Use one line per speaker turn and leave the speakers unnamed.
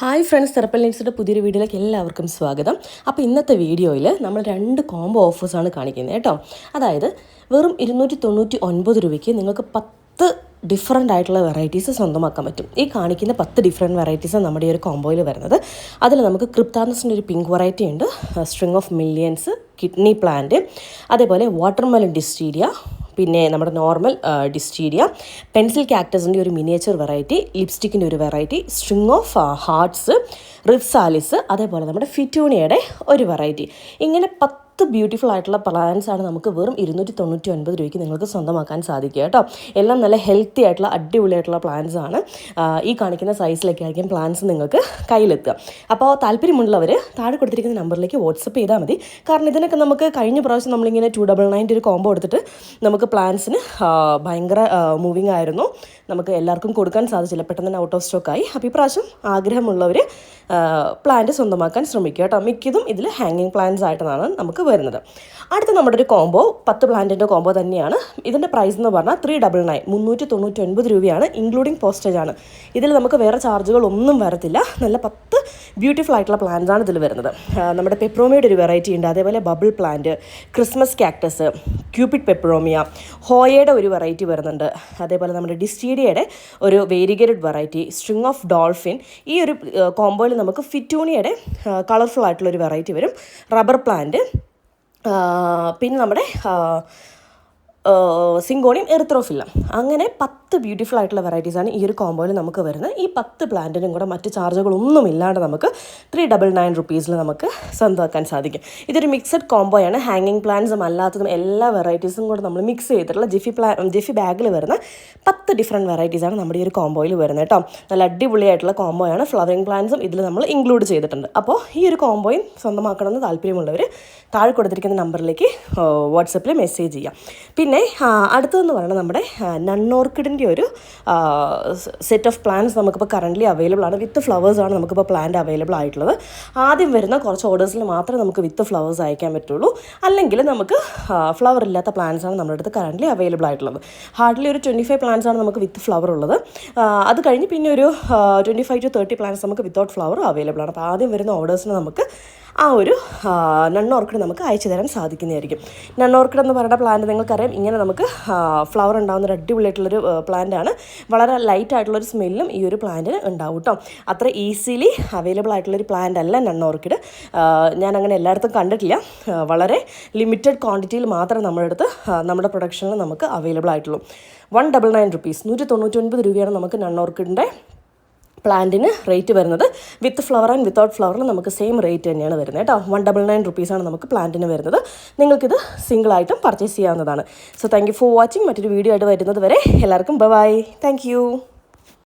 Hi friends തെറപ്പൽ നെറ്റ്സിന്റെ പുതിയൊരു വീഡിയോയിലേക്ക് എല്ലാവർക്കും സ്വാഗതം. അപ്പോൾ ഇന്നത്തെ വീഡിയോയിൽ നമ്മൾ രണ്ട് കോംബോ ഓഫേഴ്സാണ് കാണിക്കുന്നത് കേട്ടോ. അതായത് വെറും ഇരുന്നൂറ്റി തൊണ്ണൂറ്റി ഒൻപത് രൂപയ്ക്ക് നിങ്ങൾക്ക് പത്ത് ഡിഫറെന്റ് ആയിട്ടുള്ള വെറൈറ്റീസ് സ്വന്തമാക്കാൻ പറ്റും. ഈ കാണിക്കുന്ന പത്ത് ഡിഫറെന്റ് വെറൈറ്റീസ് നമ്മുടെ ഈ ഒരു കോംബോയിൽ വരുന്നത്. അതിൽ നമുക്ക് ക്രിപ്താനസിന്റെ ഒരു പിങ്ക് വെറൈറ്റി ഉണ്ട്. String of millions kidney plant അതേപോലെ വാട്ടർമെലൻ ഡിസ്റ്റീരിയ പിന്നെ നമ്മുടെ നോർമൽ ഡിസ്റ്റീരിയ പെൻസിൽ ക്യാക്ടസിന്റെ ഒരു മിനിയേച്ചർ വെറൈറ്റി ലിപ്സ്റ്റിക്കിന്റെ ഒരു variety string of hearts rhipsalis അതേപോലെ നമ്മുടെ ഫിറ്റൂണിയയുടെ ഒരു വെറൈറ്റി ഇങ്ങനെ പത്ത് ബ്യൂട്ടിഫുൾ ആയിട്ടുള്ള പ്ലാൻസ് ആണ് നമുക്ക് വെറും ഇരുന്നൂറ്റി തൊണ്ണൂറ്റി ഒൻപത് രൂപയ്ക്ക് നിങ്ങൾക്ക് സ്വന്തമാക്കാൻ സാധിക്കുക കേട്ടോ. എല്ലാം നല്ല ഹെൽത്തി ആയിട്ടുള്ള അടിപൊളിയായിട്ടുള്ള പ്ലാൻസ് ആണ്. ഈ കാണിക്കുന്ന സൈസിലൊക്കെ ആയിരിക്കും പ്ലാൻസ് നിങ്ങൾക്ക് കയ്യിലെത്തുക. അപ്പോൾ താല്പര്യമുള്ളവർ താഴെ കൊടുത്തിരിക്കുന്ന നമ്പറിലേക്ക് വാട്സപ്പ് ചെയ്താൽ മതി. കാരണം ഇതിനൊക്കെ നമുക്ക് കഴിഞ്ഞ പ്രാവശ്യം നമ്മളിങ്ങനെ ടു ഡബിൾ നയന്റെ ഒരു കോംബോ എടുത്തിട്ട് നമുക്ക് പ്ലാന്റ്സിന് ഭയങ്കര മൂവിങ് ആയിരുന്നു. നമുക്ക് എല്ലാവർക്കും കൊടുക്കാൻ സാധിച്ചില്ല. പെട്ടെന്ന് തന്നെ ഔട്ട് ഓഫ് സ്റ്റോക്ക് ആയി. അപ്പോൾ ഇപ്രാവശ്യം ആഗ്രഹമുള്ളവർ പ്ലാന്റ് സ്വന്തമാക്കാൻ ശ്രമിക്കുക കേട്ടോ. മിക്കതും ഇതിൽ ഹാങ്ങിങ് പ്ലാന്റ്സ് ആയിട്ടാണ് നമുക്ക് വരുന്നത്. അടുത്ത നമ്മുടെ ഒരു കോംബോ പത്ത് പ്ലാന്റിന്റെ കോംബോ തന്നെയാണ്. ഇതിന്റെ പ്രൈസ് എന്ന് പറഞ്ഞാൽ ത്രീ ഡബിൾ നയൻ മുന്നൂറ്റി തൊണ്ണൂറ്റി ഒൻപത് രൂപയാണ് ഇൻക്ലൂഡിങ് പോസ്റ്റേജ് ആണ്. ഇതിൽ നമുക്ക് വേറെ ചാർജുകൾ ഒന്നും വരത്തില്ല. നല്ല പത്ത് ബ്യൂട്ടിഫുൾ ആയിട്ടുള്ള പ്ലാന്റ്സ് ആണ് ഇതിൽ വരുന്നത്. നമ്മുടെ പെപ്രോമിയുടെ ഒരു വെറൈറ്റി ഉണ്ട്. അതേപോലെ bubble plant Christmas cactus cupid peperomia ഹോയയുടെ ഒരു വെറൈറ്റി വരുന്നുണ്ട്. അതേപോലെ നമ്മുടെ ഡിസ്റ്റീഡിയയുടെ ഒരു variegated variety string of dolphin ഈ ഒരു കോംബോയിൽ നമുക്ക് ഫിറ്റൂണിയുടെ കളർഫുൾ ആയിട്ടുള്ള ഒരു വെറൈറ്റി വരും. റബ്ബർ പ്ലാന്റ് പിന്നെ നമ്മുടെ സിങ്കോണിയം എറിത്രോഫില്ല. അങ്ങനെ പത്ത് ബ്യൂട്ടിഫുൾ ആയിട്ടുള്ള വെറൈറ്റീസാണ് ഈ ഒരു കോമ്പോയിൽ നമുക്ക് വരുന്നത്. ഈ പത്ത് പ്ലാന്റിനും കൂടെ മറ്റ് ചാർജുകളൊന്നും ഇല്ലാണ്ട് നമുക്ക് ത്രീ ഡബിൾ നയൻ റുപ്പീസിൽ നമുക്ക് സ്വന്തമാക്കാൻ സാധിക്കും. ഇതൊരു മിക്സഡ് കോമ്പോയാണ് ഹാങ്ങിങ് പ്ലാന്റ്സും അല്ലാത്തതും എല്ലാ വെറൈറ്റീസും കൂടെ നമ്മൾ മിക്സ് ചെയ്തിട്ടുള്ള ജിഫി പ്ലാ ജിഫി ബാഗിൽ വരുന്ന പത്ത് ഡിഫറെന്റ് വെറൈറ്റീസാണ് നമ്മുടെ ഈ ഒരു കോമ്പോയിൽ വരുന്നത് കേട്ടോ. നല്ല അടിപൊളിയായിട്ടുള്ള കോമ്പോയാണ് ഫ്ലവറിങ് പ്ലാന്റ്സും ഇതിൽ നമ്മൾ ഇൻക്ലൂഡ് ചെയ്തിട്ടുണ്ട്. അപ്പോൾ ഈ ഒരു കോമ്പോയും സ്വന്തമാക്കണമെന്ന് താല്പര്യമുള്ളവർ താഴെ കൊടുത്തിരിക്കുന്ന നമ്പറിലേക്ക് വാട്സപ്പിൽ മെസ്സേജ് ചെയ്യാം. പിന്നെ ആ, അടുത്തതെന്ന് പറയുന്നത് നമ്മുടെ നണ്ണോർക്കിഡിന്റെ ഒരു സെറ്റ് ഓഫ് പ്ലാന്റ്സ് നമുക്കിപ്പോൾ കറന്റ്ലി അവൈലബിൾ ആണ്. വിത്ത് ഫ്ലവേഴ്സാണ് നമുക്കിപ്പോൾ പ്ലാന്റ് അവൈലബിൾ ആയിട്ടുള്ളത്. ആദ്യം വരുന്ന കുറച്ച് ഓർഡേഴ്സിൽ മാത്രമേ നമുക്ക് വിത്ത് ഫ്ലവേഴ്സ് അയക്കാൻ പറ്റുള്ളൂ. അല്ലെങ്കിൽ നമുക്ക് ഫ്ലവർ ഇല്ലാത്ത പ്ലാന്റ്സ് ആണ് നമ്മുടെ അടുത്ത് കറന്റ്ലി അവൈലബിൾ ആയിട്ടുള്ളത്. ഹാർഡ്ലി ഒരു ട്വന്റി ഫൈവ് പ്ലാന്റ്സ് ആണ് നമുക്ക് വിത്ത് ഫ്ലവർ ഉള്ളത്. അത് കഴിഞ്ഞ് പിന്നെ ഒരു twenty five to thirty plants നമുക്ക് വിത്തൗട്ട് ഫ്ലവർ അവൈലബിൾ ആണ്. അപ്പോൾ ആദ്യം വരുന്ന ഓർഡേഴ്സിന് നമുക്ക് ആ ഒരു നൺ ഓർക്കിഡ് നമുക്ക് അയച്ചു തരാൻ സാധിക്കുന്നതായിരിക്കും. നൺ ഓർക്കിഡ് എന്ന് പറയുന്ന പ്ലാന്റ് നിങ്ങൾക്കറിയാം ഇങ്ങനെ നമുക്ക് ഫ്ലവർ ഉണ്ടാകുന്ന ഒരു അടിപൊളിയായിട്ടുള്ളൊരു പ്ലാന്റാണ് വളരെ ലൈറ്റ് ആയിട്ടുള്ളൊരു സ്മെല്ലും ഈ ഒരു പ്ലാന്റിന് ഉണ്ടാവും കേട്ടോ അത്ര ഈസിലി അവൈലബിൾ ആയിട്ടുള്ളൊരു പ്ലാന്റ് അല്ല നൺ ഓർക്കിഡ് ഞാൻ അങ്ങനെ എല്ലായിടത്തും കണ്ടിട്ടില്ല. വളരെ ലിമിറ്റഡ് ക്വാണ്ടിറ്റിയിൽ മാത്രമേ നമ്മുടെ അടുത്ത് നമ്മുടെ പ്രൊഡക്ഷനിൽ നമുക്ക് അവൈലബിൾ ആയിട്ടുള്ളൂ. വൺ ഡബിൾ നയൻ റുപ്പീസ് നൂറ്റി തൊണ്ണൂറ്റി ഒൻപത് രൂപയാണ് നമുക്ക് നൺ ഓർക്കിഡിന്റെ പ്ലാന്റിന് റേറ്റ് വരുന്നത്. വിത്ത് ഫ്ലവർ ആൻഡ് വിത്തൗട്ട് ഫ്ലവറിൽ നമുക്ക് സെയിം റേറ്റ് തന്നെയാണ് വരുന്നത് കേട്ടോ. വൺ ഡബിൾ നയൻ റുപ്പീസാണ് നമുക്ക് പ്ലാന്റിന് വരുന്നത്. നിങ്ങൾക്കിത് സിംഗിൾ ആയിട്ടും പർച്ചേസ് ചെയ്യാവുന്നതാണ്. So thank you for watching മറ്റൊരു വീഡിയോ ആയിട്ട് വരുന്നത് വരെ എല്ലാവർക്കും ബൈ താങ്ക് യു